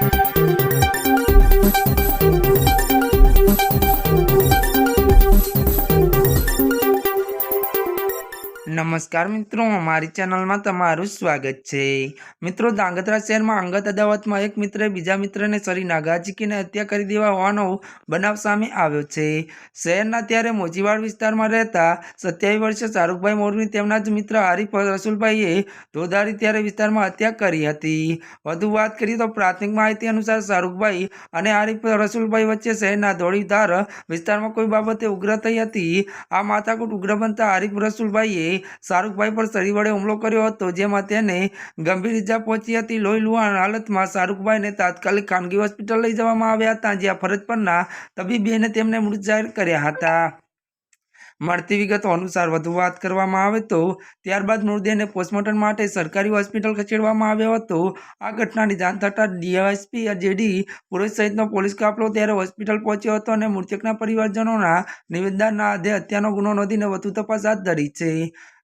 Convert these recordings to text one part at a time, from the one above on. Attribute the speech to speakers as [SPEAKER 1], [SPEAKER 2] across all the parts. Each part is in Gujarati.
[SPEAKER 1] Thank you. નમસ્કાર મિત્રો અમારી ચેનલમાં તમારું સ્વાગત છે. મિત્રો, ધાંગધ્રા શહેરમાં અંગત અદાવતમાં એક મિત્રે બીજા મિત્રને શરીરના નાગાજીકીને હત્યા કરી દેવા હોવાનો બનાવ સામે આવ્યો છે. શહેરના ત્યારે મોજીવાડ વિસ્તારમાં રહેતા સત્યાવીસ વર્ષે શાહરૂખભાઈ મોરની તેમના જ મિત્ર હરીફ રસુલભાઈએ ધોધારી ત્યારે વિસ્તારમાં હત્યા કરી હતી. વધુ વાત કરીએ તો પ્રાથમિક માહિતી અનુસાર શાહરૂખભાઈ અને હરીફ રસુલભાઈ વચ્ચે શહેરના ધોળીધાર વિસ્તારમાં કોઈ બાબતે ઉગ્ર થઈ હતી. આ માથાકૂટ ઉગ્ર બનતા હરીફ રસુલભાઈએ શાહરૂખભાઈ પર છરી વડે હુમલો કર્યો હતો, જેમાં તેને ગંભીર ઈજા પહોંચી હતી. લોહી લુહાણ હાલતમાં શાહરૂખભાઈને તાત્કાલિક ખાનગી હોસ્પિટલ લઈ જવામાં આવ્યા હતા, જ્યાં ફરજ પરના તબીબીએ તેમને મૃત જાહેર કર્યા હતા. મળતી વિગતો અનુસાર વધુ વાત કરવામાં આવે તો ત્યારબાદ મૃતદેહને પોસ્ટમોર્ટમ માટે સરકારી હોસ્પિટલ ખસેડવામાં આવ્યો હતો. આ ઘટનાની જાણ થતાં ડીએસપી જેડી પુરુષ સહિતનો પોલીસ કાફલો ત્યારે હોસ્પિટલ પહોંચ્યો હતો અને મૃતકના પરિવારજનોના નિવેદનના આધે હત્યાનો ગુનો નોંધીને વધુ તપાસ હાથ ધરી છે.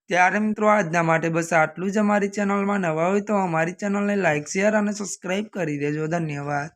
[SPEAKER 1] ત્યારે મિત્રો આજના માટે બસ આટલું જ અમારી ચેનલમાં નવા હોય તો અમારી ચેનલને લાઇક શેર અને સબસ્ક્રાઈબ કરી દેજો. ધન્યવાદ.